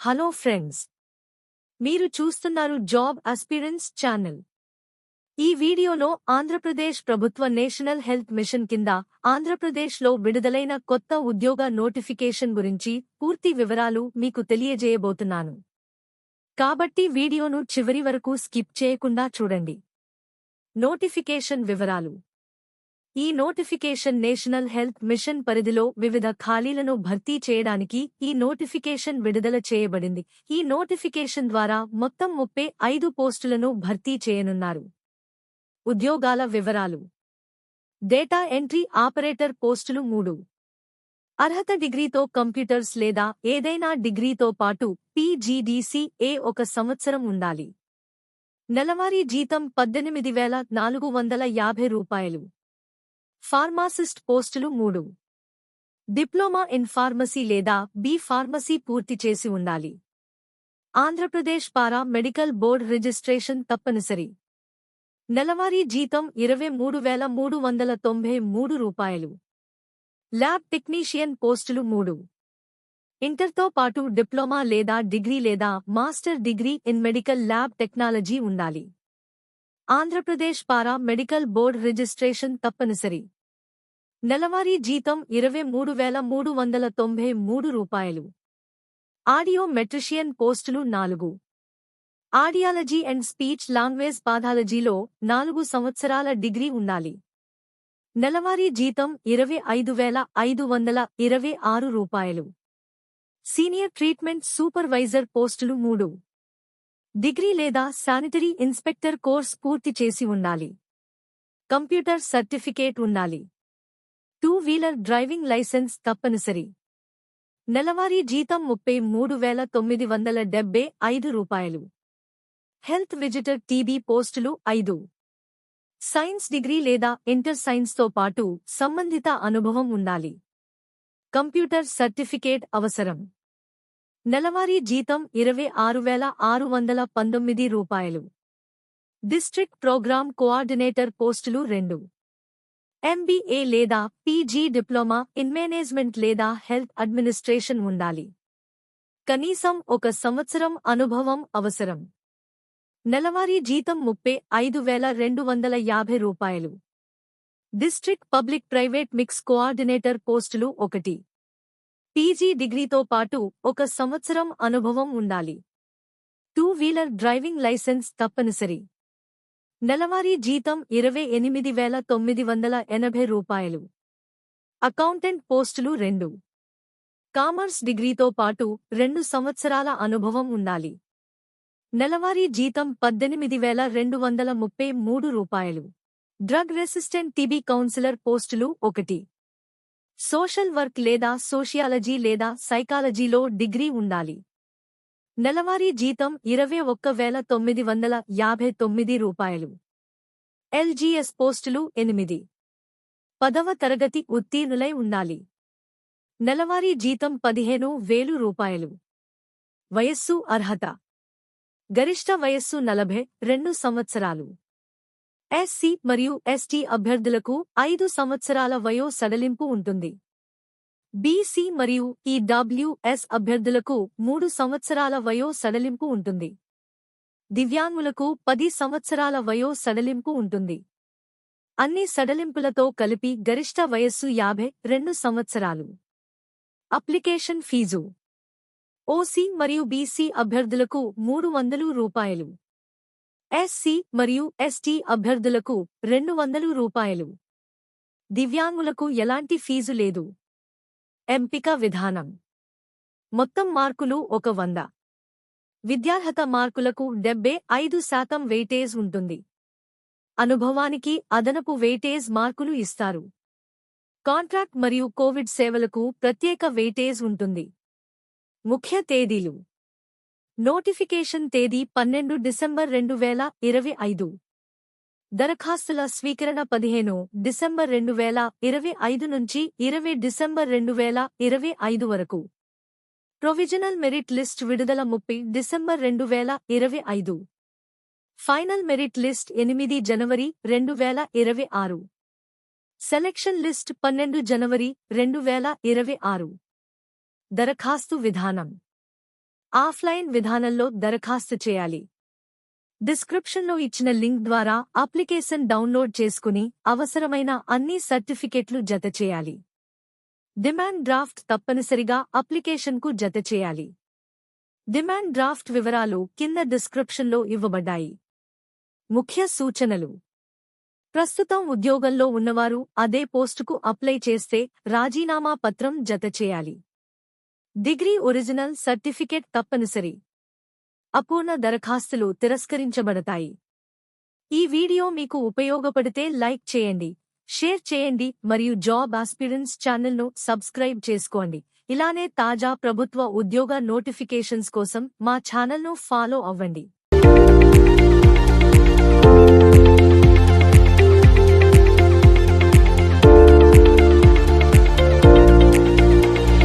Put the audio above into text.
Hello friends మీరు చూస్తున్నారు job అస్పిరెన్స్ channel ఈ వీడియోలో ఆంధ్రప్రదేశ్ ప్రభుత్వ నేషనల్ హెల్త్ మిషన్ కింద ఆంధ్రప్రదేశ్లో విడుదలైన కొత్త ఉద్యోగ నోటిఫికేషన్ గురించి పూర్తి వివరాలు మీకు తెలియజేయబోతున్నాను. కాబట్టి వీడియోను చివరి వరకు స్కిప్ చేయకుండా చూడండి. నోటిఫికేషన్ వివరాలు. ఈ నోటిఫికేషన్ నేషనల్ హెల్త్ మిషన్ పరిధిలో వివిధ ఖాళీలను భర్తీ చేయడానికి ఈ నోటిఫికేషన్ విడుదల చేయబడింది. ఈ నోటిఫికేషన్ ద్వారా మొత్తం ముప్పై ఐదు పోస్టులను భర్తీ చేయనున్నారు. ఉద్యోగాల వివరాలు. డేటా ఎంట్రీ ఆపరేటర్ పోస్టులు మూడు. అర్హత డిగ్రీతో కంప్యూటర్స్ లేదా ఏదైనా డిగ్రీతో పాటు పీజీడీసీ ఏ ఒక సంవత్సరం ఉండాలి. నెలవారీ జీతం పద్దెనిమిది వేల నాలుగు వందల యాభై రూపాయలు. ఫార్మాసిస్ట్ పోస్టులు మూడు. డిప్లొమా ఇన్ ఫార్మసీ లేదా బి ఫార్మసీ పూర్తి చేసి ఉండాలి. Andhra Pradesh para medical board registration తప్పనిసరి. నెలవారీ జీతం ఇరవై మూడు వేల మూడు వందల తొంభై మూడు రూపాయలు. ల్యాబ్ టెక్నీషియన్ పోస్టులు మూడు. ఇంటర్తో పాటు డిప్లొమా లేదా డిగ్రీ లేదా master degree in medical lab technology ఉండాలి. Andhra Pradesh para medical board registration తప్పనిసరి. నెలవారీ జీతం ఇరవై మూడు వేల మూడు వందల తొంభై మూడు రూపాయలు. ఆడియో మెట్రిషియన్ పోస్టులు నాలుగు. ఆడియాలజీ అండ్ స్పీచ్ లాంగ్వేజ్ పాథాలజీలో నాలుగు సంవత్సరాల డిగ్రీ ఉండాలి. నెలవారీ జీతం ఇరవై ఐదు వేల ఐదు వందల ఇరవై ఆరు రూపాయలు. సీనియర్ ట్రీట్మెంట్ సూపర్వైజర్ పోస్టులు మూడు. డిగ్రీ లేదా శానిటరీ ఇన్స్పెక్టర్ కోర్స్ పూర్తి చేసి ఉండాలి. కంప్యూటర్ సర్టిఫికేట్ ఉండాలి. టూ వీలర్ డ్రైవింగ్ లైసెన్స్ తప్పనిసరి. నెలవారీ జీతం ముప్పై మూడు వేల తొమ్మిది వందల డెబ్బై ఐదు రూపాయలు. హెల్త్ విజిటర్ టీబీ పోస్టులు ఐదు. సైన్స్ డిగ్రీ లేదా ఇంటర్ సైన్స్తో పాటు సంబంధిత అనుభవం ఉండాలి. కంప్యూటర్ సర్టిఫికేట్ అవసరం. నెలవారీ జీతం ఇరవై ఆరు వేల ఆరు వందల పంతొమ్మిది రూపాయలు. డిస్ట్రిక్ట్ ప్రోగ్రామ్ కోఆర్డినేటర్ పోస్టులు రెండు. ఎంబీఏ లేదా పీజీ డిప్లొమా ఇన్ మేనేజ్మెంట్ లేదా హెల్త్ అడ్మినిస్ట్రేషన్ ఉండాలి. కనీసం ఒక సంవత్సరం అనుభవం అవసరం. నెలవారీ జీతం ముప్పై ఐదు వేల రెండు వందల యాభై రూపాయలు. District public private mix coordinator పోస్టులు ఒకటి. పీజీ డిగ్రీతో పాటు ఒక సంవత్సరం అనుభవం ఉండాలి. టూ వీలర్ డ్రైవింగ్ లైసెన్స్ తప్పనిసరి. నెలవారీ జీతం ఇరవై ఎనిమిది వేల తొమ్మిది వందల ఎనభై రూపాయలు. అకౌంటెంట్ పోస్టులు రెండు. కామర్స్ డిగ్రీతో పాటు రెండు సంవత్సరాల అనుభవం ఉండాలి. నెలవారీ జీతం పద్దెనిమిది వేల రెండు వందల ముప్పై మూడు రూపాయలు. డ్రగ్ రెసిస్టెంట్ టీబీ కౌన్సిలర్ పోస్టులు ఒకటి. సోషల్ వర్క్ లేదా సోషియాలజీ లేదా సైకాలజీలో డిగ్రీ ఉండాలి. నెలవారీ జీతం ఇరవై ఒక్క వేల తొమ్మిది వందల యాభై తొమ్మిది రూపాయలు. ఎల్జీఎస్ పోస్టులు ఎనిమిది. పదవ తరగతి ఉత్తీర్ణులై ఉండాలి. నెలవారీ జీతం పదిహేను వేలు రూపాయలు. వయస్సు అర్హత. గరిష్ట వయస్సు నలభై రెండు సంవత్సరాలు. ఎస్సీ మరియు ఎస్టీ అభ్యర్థులకు ఐదు సంవత్సరాల వయో సడలింపు ఉంటుంది. బీసీ మరియు ఈడబ్ల్యూఎస్ అభ్యర్థులకు మూడు సంవత్సరాల వయో సడలింపు ఉంటుంది. దివ్యాంగులకు పది సంవత్సరాల వయో సడలింపు ఉంటుంది. అన్ని సడలింపులతో కలిపి గరిష్ట వయస్సు యాభై రెండు సంవత్సరాలు. Application fee. ఓసీ మరియు బీసీ అభ్యర్థులకు మూడు వందలు రూపాయలు. ఎస్సీ మరియు ఎస్టీ అభ్యర్థులకు రెండు వందలు రూపాయలు. దివ్యాంగులకు ఎలాంటి ఫీజు లేదు. ఎంపిక విధానం. మొత్తం మార్కులు ఒక వంద. విద్యార్హత మార్కులకు డెబ్బై ఐదు శాతం వెయిటేజ్ ఉంటుంది. అనుభవానికి అదనపు వెయిటేజ్ మార్కులు ఇస్తారు. కాంట్రాక్ట్ మరియు కోవిడ్ సేవలకు ప్రత్యేక వెయిటేజ్ ఉంటుంది. ముఖ్య తేదీలు. నోటిఫికేషన్ తేదీ పన్నెండు డిసెంబర్ రెండు వేల ఇరవై ఐదు. దరఖాస్తుల స్వీకరణ పదిహేను డిసెంబర్ రెండు వేల ఇరవై ఐదు నుంచి ఇరవై డిసెంబర్ రెండు వేల ఇరవై ఐదు వరకు. ప్రొవిజనల్ మెరిట్ లిస్ట్ విడుదల ముప్పై డిసెంబర్ రెండు వేల ఇరవై ఐదు. ఫైనల్ మెరిట్ లిస్ట్ ఎనిమిది జనవరి రెండు వేల ఇరవై ఆరు. సెలక్షన్ లిస్ట్ పన్నెండు జనవరి రెండు వేల ఇరవై ఆరు. దరఖాస్తు విధానం. ఆఫ్లైన్ విధానంలో దరఖాస్తు చేయాలి. డిస్క్రిప్షన్లో ఇచ్చిన లింక్ ద్వారా అప్లికేషన్ డౌన్లోడ్ చేసుకుని అవసరమైన అన్ని సర్టిఫికెట్లు జతచేయాలి డిమాండ్ డ్రాఫ్ట్ తప్పనిసరిగా అప్లికేషన్కు జతచేయాలి డిమాండ్ డ్రాఫ్ట్ వివరాలు కింద డిస్క్రిప్షన్లో ఇవ్వబడ్డాయి. ముఖ్య సూచనలు. ప్రస్తుతం ఉద్యోగంలో ఉన్నవారు అదే పోస్టుకు అప్లై చేస్తే రాజీనామా పత్రం జతచేయాలి డిగ్రీ ఒరిజినల్ సర్టిఫికేట్ తప్పనిసరి. అపూర్ణ దరఖాస్తులు తిరస్కరించబడతాయి. ఈ వీడియో మీకు ఉపయోగపడితే లైక్ చేయండి షేర్ చేయండి మరియు జాబ్ ఆస్పిరెన్స్ ఛానల్ను సబ్స్క్రైబ్ చేసుకోండి. ఇలానే తాజా ప్రభుత్వ ఉద్యోగ నోటిఫికేషన్స్ కోసం మా ఛానల్ను ఫాలో అవ్వండి.